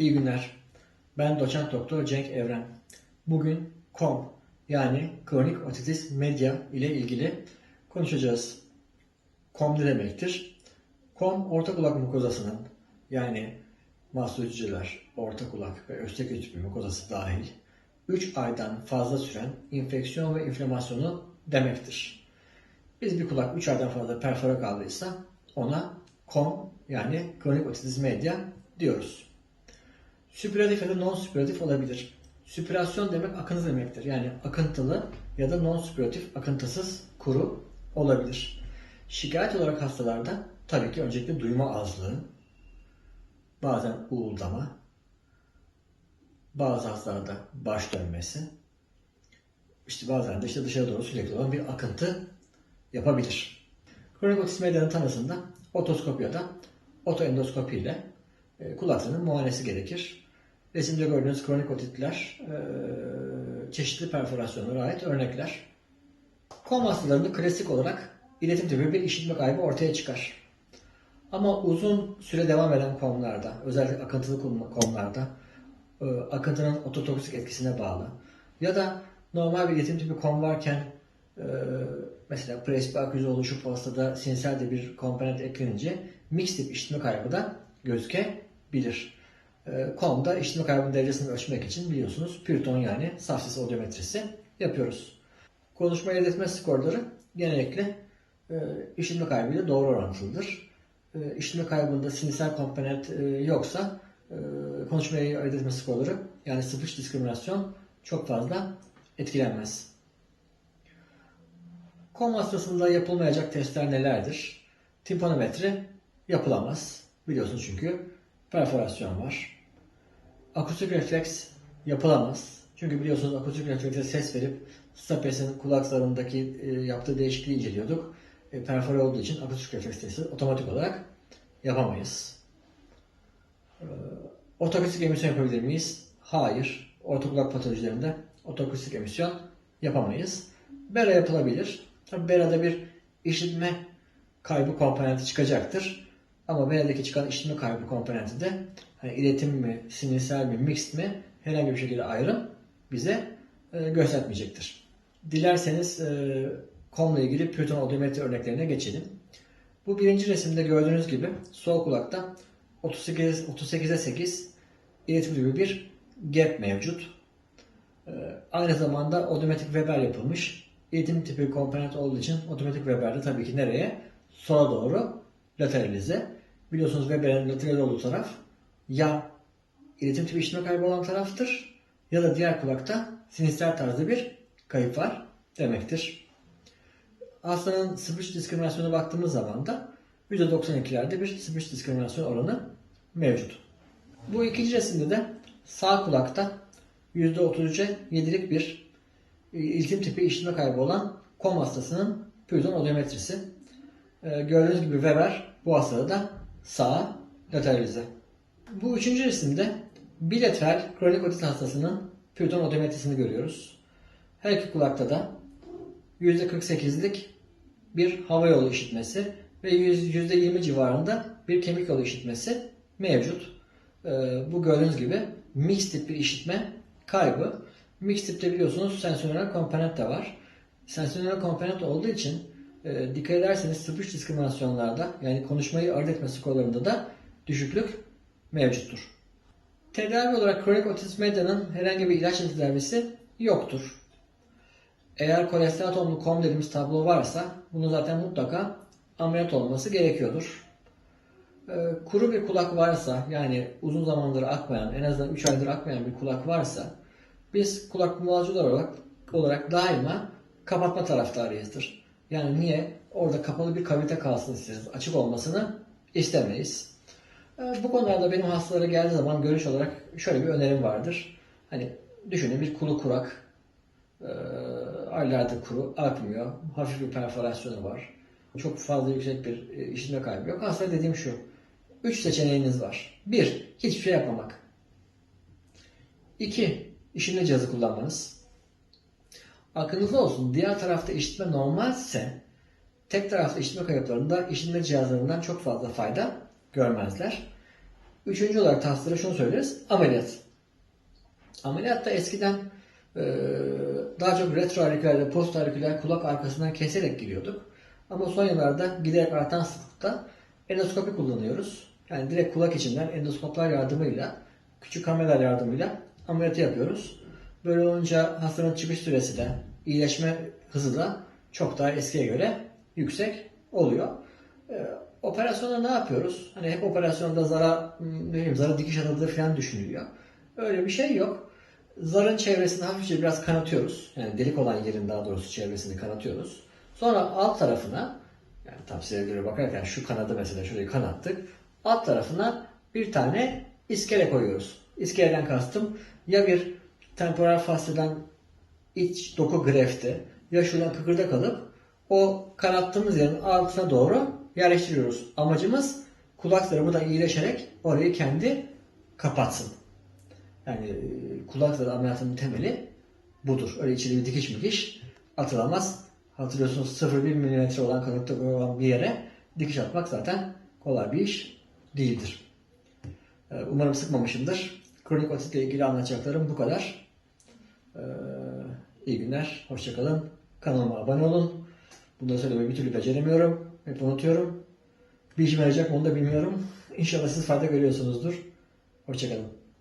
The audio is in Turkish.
İyi günler. Ben doçent doktor Cenk Evren. Bugün KOM yani kronik otitis media ile ilgili konuşacağız. KOM ne demektir? KOM orta kulak mukozasının yani hücreler, orta kulak ve östeki tüpü mukozası dahil 3 aydan fazla süren infeksiyon ve inflamasyonu demektir. Biz bir kulak 3 aydan fazla perfora kaldıysa ona KOM yani kronik otitis media diyoruz. Süpüratif ya da non-süpüratif olabilir. Süpürasyon demek akıntı demektir. Yani akıntılı ya da non-süpüratif akıntısız kuru olabilir. Şikayet olarak hastalarda tabii ki öncelikle duyma azlığı, bazen uğuldama, bazı hastalarda baş dönmesi, işte bazen de işte dışarı doğru sürekli olan bir akıntı yapabilir. Kronik otitis media'nın tanısında otoskopi ya da otoendoskopi ile e, kulaklarının muayenesi gerekir. Resimde gördüğünüz kronik otitler e, çeşitli perforasyonlara ait örnekler. Kom hastalarında klasik olarak iletim tipi bir işitme kaybı ortaya çıkar. Ama uzun süre devam eden komlarda, özellikle akıntılı komlarda e, akıntının ototoksik etkisine bağlı ya da normal bir iletim tipi kom varken e, mesela presbaküze oluşup hastada sinsel de bir komponent eklenince mix tip işitme kaybı da gözükebilir. E, komda işitme kaybının derecesini ölçmek için biliyorsunuz Pürton yani saf ses odyometrisi yapıyoruz. Konuşma elde etme skorları genellikle e, işitme kaybıyla doğru orantılıdır. E, kaybında sinirsel komponent e, yoksa e, konuşmayı elde etme skorları yani sıfır diskriminasyon çok fazla etkilenmez. Kom hastasında yapılmayacak testler nelerdir? Timpanometri yapılamaz. Biliyorsunuz çünkü perforasyon var. Akustik refleks yapılamaz. Çünkü biliyorsunuz akustik reflekse ses verip Stapes'in kulaklarındaki e, yaptığı değişikliği inceliyorduk. E, perfore olduğu için akustik refleks testi otomatik olarak yapamayız. E, otoakustik emisyon yapabilir miyiz? Hayır. Orta kulak patolojilerinde otoakustik emisyon yapamayız. Bera yapılabilir. Tabi Bera'da bir işitme kaybı komponenti çıkacaktır. Ama Bera'daki çıkan işitme kaybı komponenti de hani iletim mi, sinirsel mi, mixed mi herhangi bir şekilde ayrım bize e, göstermeyecektir. Dilerseniz e, konla ilgili Python odiometri örneklerine geçelim. Bu birinci resimde gördüğünüz gibi sol kulakta 38, 38'e 8 iletim gibi bir gap mevcut. E, aynı zamanda odometrik Weber yapılmış. İletim tipi komponent olduğu için otomatik Weber'de tabii ki nereye? Sola doğru lateralize. Biliyorsunuz Weber'in lateral olduğu taraf ya iletim tipi işitme kaybı olan taraftır ya da diğer kulakta sinister tarzda bir kayıp var demektir. Hastanın sıfır diskriminasyona baktığımız zaman da %92'lerde bir sıfır diskriminasyon oranı mevcut. Bu ikinci resimde de sağ kulakta %33'e 7'lik bir iletim tipi işitme kaybı olan kom hastasının pürdon odiometrisi. Ee, gördüğünüz gibi Weber bu hastada da sağa lateralize. Bu üçüncü resimde bilateral kronik otit hastasının pürdon odiometrisini görüyoruz. Her iki kulakta da %48'lik bir hava yolu işitmesi ve %20 civarında bir kemik yolu işitmesi mevcut. Ee, bu gördüğünüz gibi mix tip bir işitme kaybı. Mix tipte biliyorsunuz sensörel komponent de var. Sensörel komponent olduğu için e, dikkat ederseniz sıfır diskriminasyonlarda yani konuşmayı ayırt etme skorlarında da düşüklük mevcuttur. Tedavi olarak kronik otitis media'nın herhangi bir ilaç tedavisi yoktur. Eğer kolesterol atomlu kom dediğimiz tablo varsa bunu zaten mutlaka ameliyat olması gerekiyordur. Ee, kuru bir kulak varsa yani uzun zamandır akmayan en azından 3 aydır akmayan bir kulak varsa biz kulak muhacılar olarak, olarak daima kapatma taraftarıyızdır. Yani niye? Orada kapalı bir kavite kalsın isteriz. Açık olmasını istemeyiz. Ee, bu konularda benim hastalara geldiği zaman görüş olarak şöyle bir önerim vardır. Hani düşünün bir kulu kurak, e, aylardır kuru, akmıyor, hafif bir perforasyonu var. Çok fazla yüksek bir e, işitme kaybı yok. Aslında dediğim şu, üç seçeneğiniz var. Bir, hiçbir şey yapmamak. İki, işitme cihazı kullanmanız. Aklınızda olsun, diğer tarafta işitme normalse tek taraflı işitme kayıplarında işitme cihazlarından çok fazla fayda görmezler. Üçüncü olarak taslara şunu söyleriz. Ameliyat. Ameliyatta eskiden e, daha çok retroauriküler ve postauriküler kulak arkasından keserek giriyorduk. Ama son yıllarda giderek artan sıklıkta endoskopi kullanıyoruz. Yani direkt kulak içinden endoskoplar yardımıyla, küçük kameralar yardımıyla ameliyatı yapıyoruz. Böyle olunca hastanın çıkış süresi de, iyileşme hızı da çok daha eskiye göre yüksek oluyor. Ee, operasyonda ne yapıyoruz? Hani hep operasyonda zara, ne bileyim, zara dikiş atıldığı falan düşünülüyor. Öyle bir şey yok. Zarın çevresini hafifçe biraz kanatıyoruz. Yani delik olan yerin daha doğrusu çevresini kanatıyoruz. Sonra alt tarafına yani tavsiyeye bakarken şu kanadı mesela şurayı kanattık. Alt tarafına bir tane iskele koyuyoruz. İskeleden kastım ya bir temporal fasceden iç doku grefti ya şuradan kıkırdak alıp o kanattığımız yerin altına doğru yerleştiriyoruz. Amacımız kulak zarı buradan iyileşerek orayı kendi kapatsın. Yani e, kulak zarı ameliyatının temeli budur. Öyle içeri bir dikiş mikiş atılamaz. Hatırlıyorsunuz 0,1 mm olan kalınlıkta olan bir yere dikiş atmak zaten kolay bir iş değildir. Ee, Umarım sıkmamışımdır. Kronik otitle ilgili anlatacaklarım bu kadar. Ee, İyi günler, hoşçakalın. Kanalıma abone olun. Bunları söylemeyi bir türlü beceremiyorum. Hep unutuyorum. Bir işime yarayacak onu da bilmiyorum. İnşallah siz fayda görüyorsunuzdur. Hoşçakalın.